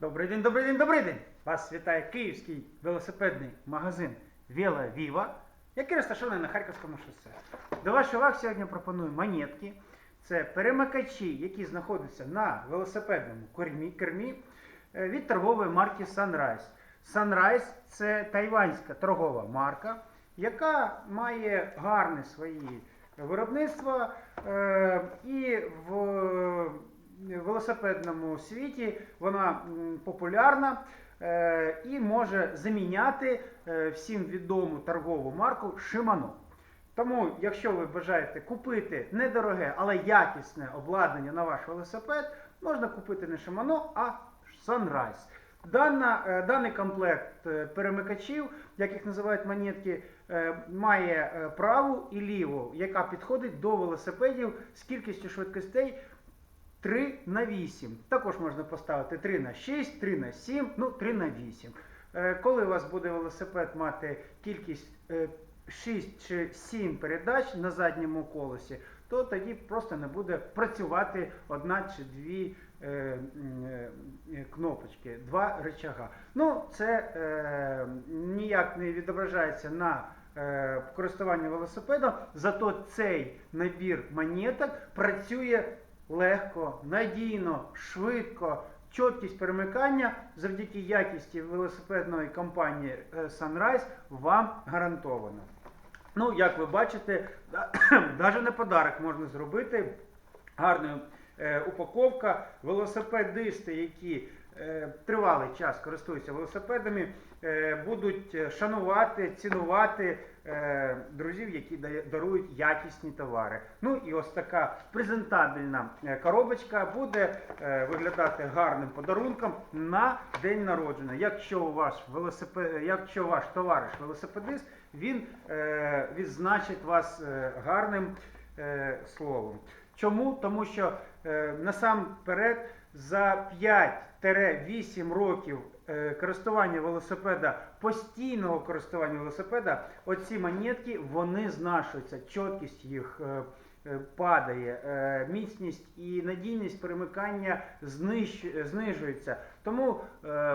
Добрий день, добрий день, добрий день! Вас вітає київський велосипедний магазин Віла Віва, який розташований на Харківському шосе. До вашої уваги сьогодні пропоную монетки. Це перемикачі, які знаходяться на велосипедному кермі, кермі від торгової марки Sunrise. Sunrise це тайванська торгова марка, яка має гарне свої виробництва е, і в велосипедному світі вона популярна е, і може заміняти е, всім відому торгову марку Shimano. Тому, якщо ви бажаєте купити недороге, але якісне обладнання на ваш велосипед, можна купити не Shimano, а Sunrise. Дана, е, даний комплект перемикачів, як їх називають монетки, має праву і ліву, яка підходить до велосипедів з кількістю швидкостей 3 на 8. Також можна поставити 3 на 6, 3 на 7, ну 3 на 8. Е, Коли у вас буде велосипед мати кількість е, 6 чи 7 передач на задньому колесі, то тоді просто не буде працювати одна чи дві е, е, е, кнопочки, два рычага. Ну, це е, ніяк не відображається на е, користуванні велосипедом, зато цей набір монеток працює легко, надійно, швидко. Чіткість перемикання завдяки якісті велосипедної компанії е, Sunrise вам гарантовано. Ну, як ви бачите, навіть на подарок можна зробити гарна е, упаковка. Велосипедисти, які е, тривалий час користуються велосипедами, будуть е, шанувати, цінувати е, друзів, які дарують якісні товари. Ну і ось така презентабельна е, коробочка буде виглядати гарним подарунком на день народження. Якщо у ваш велосипед, якщо ваш товариш велосипедист, він відзначить вас гарним словом. Чому? Тому що насамперед за 5-8 років е, користування велосипеда, постійного користування велосипеда, оці монетки вони знашуються, чіткість їх е, е, падає, міцність і надійність перемикання знижується. Тому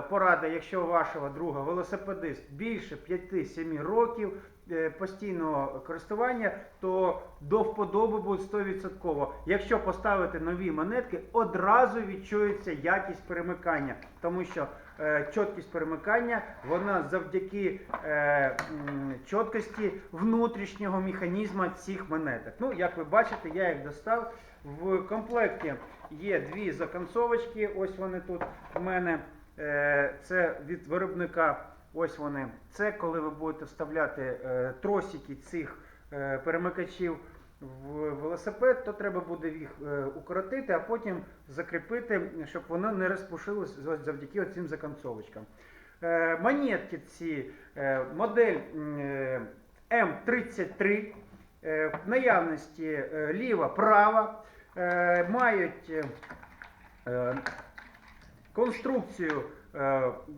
порада, якщо вашого друга велосипедист більше 5-7 років постійного користування, то до вподоби буде 100%. Якщо поставити нові монетки, одразу відчується якість перемикання, тому що е, чіткість перемикання вона завдяки е, чіткості внутрішнього механізму цих монеток. Ну, як ви бачите, я їх достав. В комплекті є дві законцовочки. Ось вони тут в мене. Е, Це від виробника. Ось вони. Це коли ви будете вставляти е, тросики цих е, перемикачів в велосипед, то треба буде їх е, укоротити, а потім закріпити, щоб воно не розпушилось завдяки цим законцовочкам. Монетки ці модель м, е, М33 е, в наявності ліва, права, мають конструкцію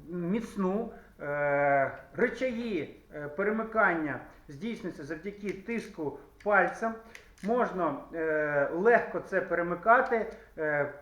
міцну, речаї е, перемикання здійснюються завдяки тиску пальцем. Можна е, легко це перемикати. Е,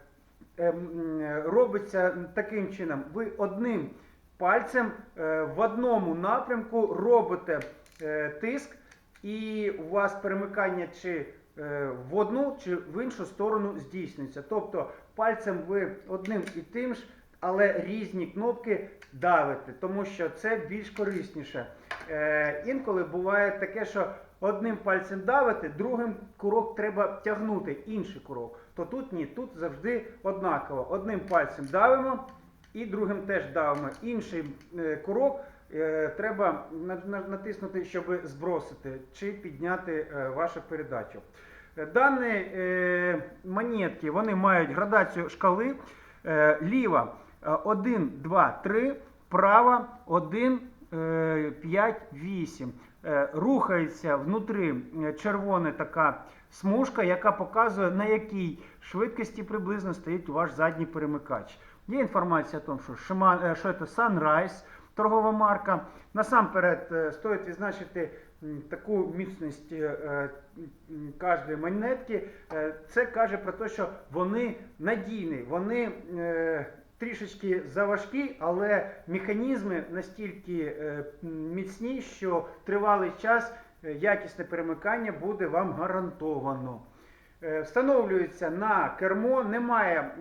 е, е, робиться таким чином: ви одним пальцем е, в одному напрямку робите е, тиск, і у вас перемикання чи е, в одну чи в іншу сторону здійснюється. Тобто пальцем ви одним і тим ж, але різні кнопки давите, тому що це більш корисніше. Е, інколи буває таке, що одним пальцем давите, другим курок треба тягнути, інший курок. То тут ні, тут завжди однаково. Одним пальцем давимо і другим теж давимо. Інший е, курок е, треба на- на- натиснути, щоб збросити чи підняти е, вашу передачу. Е, Дані е, монетки вони мають градацію шкали. Е, ліва 1, 2, 3, права 1, е, 5, 8. Е, Рухається внутрі е, червона така смужка, яка показує, на якій швидкості приблизно стоїть ваш задній перемикач. Є інформація о тому, що, Shima- е, що це Sunrise, торгова марка. Насамперед е, стоїть відзначити таку міцність кожної монетки. Це каже про те, що вони надійні, вони трішечки заважкі, але механізми настільки е, міцні, що тривалий час е, якісне перемикання буде вам гарантовано. Е, Встановлюється на кермо, немає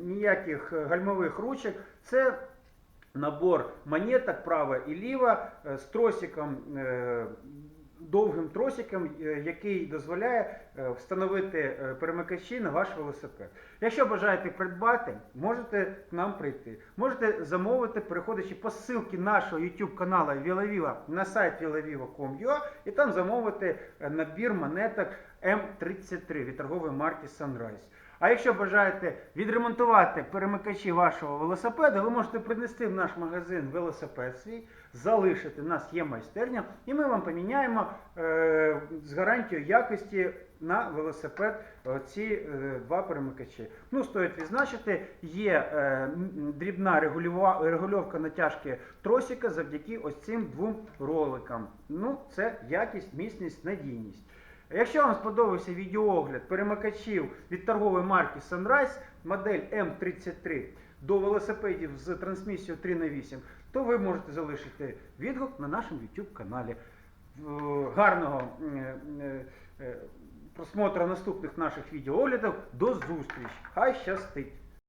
ніяких гальмових ручок. Це набор монеток права і ліва з тросиком, довгим тросиком, е, який дозволяє е, встановити е, перемикачі на ваш велосипед. Якщо бажаєте придбати, можете к нам прийти. Можете замовити, переходячи по ссылці нашого YouTube каналу Вілавіла на сайт vilaviva.com.ua і там замовити набір монеток М33 від торгової марки Sunrise. А якщо бажаєте відремонтувати перемикачі вашого велосипеда, ви можете принести в наш магазин велосипед свій, залишити. У нас є майстерня, і ми вам поміняємо е, з гарантією якості на велосипед е, ці е, два перемикачі. Ну, стоїть відзначити, є е, дрібна регульовка натяжки тросика завдяки ось цим двом роликам. Ну, це якість, міцність, надійність. Якщо вам сподобався відеоогляд перемикачів від торгової марки Sunrise, модель М33 до велосипедів з трансмісією 3 на 8 то ви можете залишити відгук на нашому YouTube каналі. Е, Гарного е, е, просмотру наступних наших відеооглядів. До зустрічі! Хай щастить!